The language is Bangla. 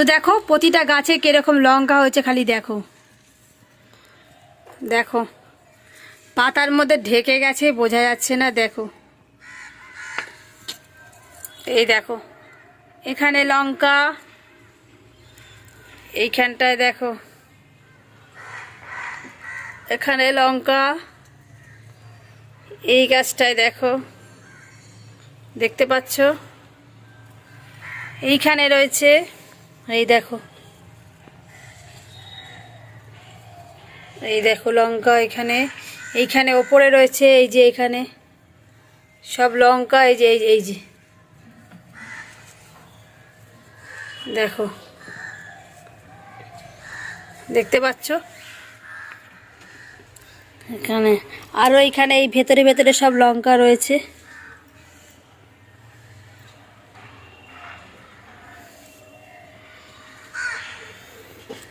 তো দেখো, প্রতিটা গাছে কীরকম লঙ্কা হয়েছে খালি দেখো। দেখো, পাতার মধ্যে ঢেকে গেছে, বোঝা যাচ্ছে না, দেখো। এই দেখো, এখানে লঙ্কা, এইখানটায় দেখো। এখানে লঙ্কা, এই গাছটায় দেখো। দেখতে পাচ্ছ? এইখানে রয়েছে এই দেখো। এই দেখো লঙ্কা এখানে। এইখানে ওপরে রয়েছে, এই যে এখানে। সব লঙ্কা, এই যে এই যে এই যে। দেখো। দেখতে পাচ্ছ? এখানে। আরও এইখানে এই ভেতরে ভেতরে সব লঙ্কা রয়েছে।